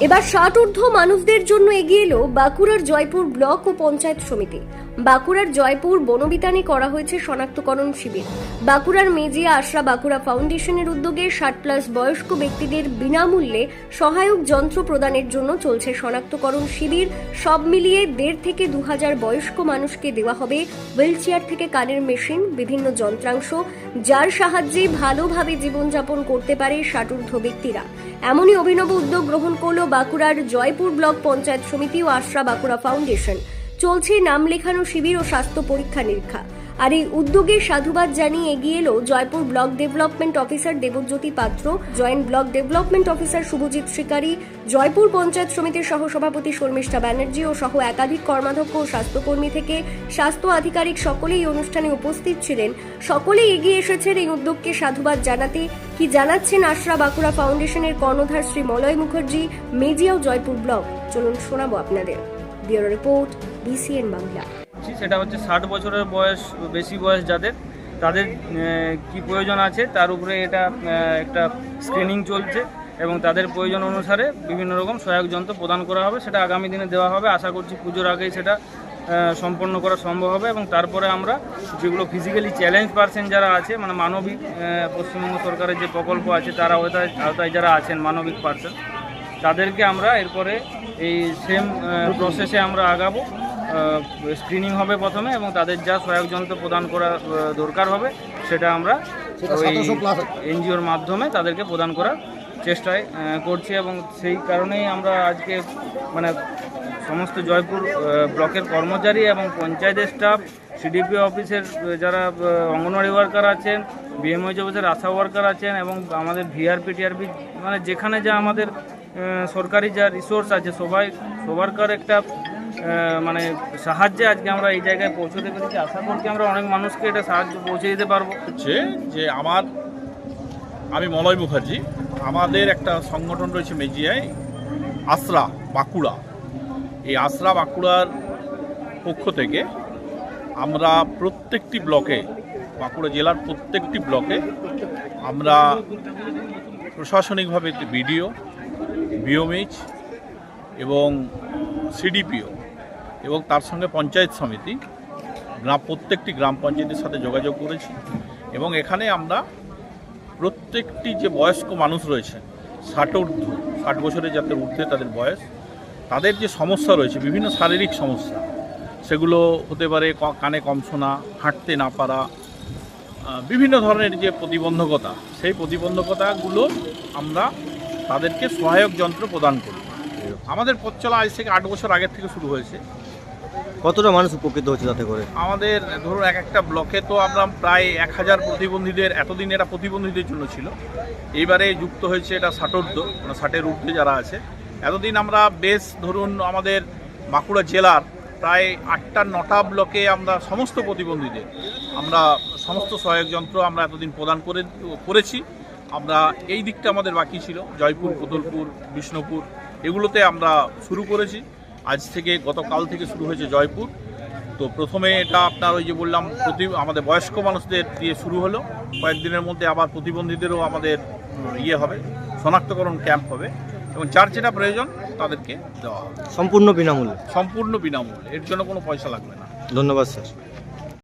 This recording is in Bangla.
এবার ষাট মানুষদের জন্য এগিয়ে এলো বাঁকুড়ার জয়পুর ব্লক ও পঞ্চায়েত সমিতি। বাঁকুড়ার জয়পুর বনবিতানে করা হয়েছে শনাক্তকরণ শিবির। বাঁকুড়ার মেজিয়া আশরা বাঁকুড়া ফাউন্ডেশনের উদ্যোগে ষাট প্লাস বয়স্ক ব্যক্তিদের বিনামূল্যে সহায়ক যন্ত্র প্রদানের জন্য চলছে শনাক্তকরণ শিবির। সব মিলিয়ে দেড় থেকে দু হাজার বয়স্ক মানুষকে দেওয়া হবে হুইল চেয়ার থেকে কানের মেশিন, বিভিন্ন যন্ত্রাংশ, যার সাহায্যে ভালোভাবে জীবনযাপন করতে পারে ষাটূর্ধ্ব ব্যক্তিরা। এমনই অভিনব উদ্যোগ গ্রহণ করল বাঁকুড়ার জয়পুর ব্লক পঞ্চায়েত সমিতি ও আশরা বাঁকুড়া ফাউন্ডেশন। চলছে নাম লেখানো শিবির ও স্বাস্থ্য পরীক্ষা নিরীক্ষা। আর এই উদ্যোগে সাধুবাদ জানিয়ে এগিয়ে এলো Joypur block development officer Debjyoti Patra, joint block development officer Subhajit Shikari, Joypur panchayat সমিতির সহসভাপতি শর্মিষ্ঠা ব্যানার্জি ও সহ একাধিক কর্মাধ্যক্ষ ও স্বাস্থ্যকর্মী থেকে স্বাস্থ্য আধিকারিক সকলেই অনুষ্ঠানে উপস্থিত ছিলেন। সকলেই এগিয়ে এসেছেন এই উদ্যোগকে সাধুবাদ জানাতে। কি জানাচ্ছেন আশরা বাঁকুড়া ফাউন্ডেশনের কর্ণধার শ্রী মলয় মুখার্জি মেজিয়াও জয়পুর ব্লক। চলুন শোনাবো আপনাদের। Bureau report, BCN Bangla. সেটা হচ্ছে ষাট বছরের বয়স, বেশি বয়স যাদের, তাদের কি প্রয়োজন আছে, তার উপরে এটা একটা স্ক্রিনিং চলছে এবং তাদের প্রয়োজন অনুসারে বিভিন্ন রকম সহায়ক যন্ত্র প্রদান করা হবে, সেটা আগামী দিনে দেওয়া হবে। আশা করছি পুজোর আগেই সেটা সম্পন্ন করা সম্ভব হবে এবং তারপরে আমরা যেগুলো ফিজিক্যালি চ্যালেঞ্জ পার্সন যারা আছে মানে মানবিক পশ্চিমবঙ্গ সরকারের যে প্রকল্প আছে, তারা আওতায় যারা আছেন, মানবিক পার্সন তাদেরকে আমরা এরপরে এই সেম প্রসেসে আমরা আগাবো। স্ক্রিনিং হবে প্রথমে এবং তাদের যা সহায়ক যন্ত্র প্রদান করা দরকার হবে সেটা আমরা ওই এনজিওর মাধ্যমে তাদেরকে প্রদান করার চেষ্টায় করছি এবং সেই কারণেই আমরা আজকে মানে সমস্ত জয়পুর ব্লকের কর্মচারী এবং পঞ্চায়েতের স্টাফ সিডিপি অফিসের যারা অঙ্গনওয়াড়ি ওয়ার্কার আছেন বিএমওইচ অফিসের আশা ওয়ার্কার আছেন এবং আমাদের ভিআরপি টিআরপি মানে যেখানে যা আমাদের সরকারি যা রিসোর্স আছে, সবাই সবারকার একটা মানে সাহায্যে আজকে আমরা এই জায়গায় পৌঁছতে পেরেছি। আশা করছি আমরা অনেক মানুষকে এটা সাহায্য পৌঁছে দিতে পারব। হচ্ছে যে আমার, আমি মলয় মুখার্জি, আমাদের একটা সংগঠন রয়েছে মেজিয়ায়, আশ্রা বাঁকুড়া। এই আশ্রা বাঁকুড়ার পক্ষ থেকে আমরা প্রত্যেকটি ব্লকে, বাঁকুড়া জেলার প্রত্যেকটি ব্লকে আমরা প্রশাসনিকভাবে একটি বিডিও বিওমএইচ এবং সিডিপিও এবং তার সঙ্গে পঞ্চায়েত সমিতি, গ্রাম প্রত্যেকটি গ্রাম পঞ্চায়েতের সাথে যোগাযোগ করেছি এবং এখানে আমরা প্রত্যেকটি যে বয়স্ক মানুষ রয়েছে, ষাট ঊর্ধ্ব, ষাট বছরের যাদের ঊর্ধ্বে তাদের বয়স, তাদের যে সমস্যা রয়েছে, বিভিন্ন শারীরিক সমস্যা, সেগুলো হতে পারে কানে কম শোনা, হাঁটতে না পারা বিভিন্ন ধরনের যে প্রতিবন্ধকতা, সেই প্রতিবন্ধকতাগুলো আমরা তাদেরকে সহায়ক যন্ত্র প্রদান করি আমাদের পথ চলা আজ থেকে আট বছর আগের থেকে শুরু হয়েছে। কতটা মানুষ উপকৃত হচ্ছে তাতে করে? আমাদের ধরুন এক একটা ব্লকে তো আমরা প্রায় এক হাজার প্রতিবন্ধীদের এতদিন এটা প্রতিবন্ধীদের জন্য ছিল। এইবারে যুক্ত হয়েছে এটা ষাটোর্ধ মানে ষাটের ঊর্ধ্বে যারা আছে। এতদিন আমরা বেশ ধরুন আমাদের বাঁকুড়া জেলার প্রায় আটটা নটা ব্লকে আমরা সমস্ত প্রতিবন্ধীদের আমরা সমস্ত সহায়ক যন্ত্র আমরা এতদিন প্রদান করে করেছি। আমরা এই দিকটা আমাদের বাকি ছিল জয়পুর কোদলপুর বিষ্ণুপুর এগুলোতে আমরা শুরু করেছি। আজ থেকে গতকাল থেকে শুরু হয়েছে জয়পুর। তো প্রথমে এটা আপনার ওই যে বললাম প্রতি আমাদের বয়স্ক মানুষদের দিয়ে শুরু হলো। কয়েকদিনের মধ্যে আবার প্রতিবন্ধীদেরও আমাদের ইয়ে হবে শনাক্তকরণ ক্যাম্প হবে এবং যার যেটা প্রয়োজন তাদেরকে দেওয়া হবে। সম্পূর্ণ বিনামূল্যে। সম্পূর্ণ বিনামূল্যে এর জন্য কোনো পয়সা লাগবে না। ধন্যবাদ স্যার।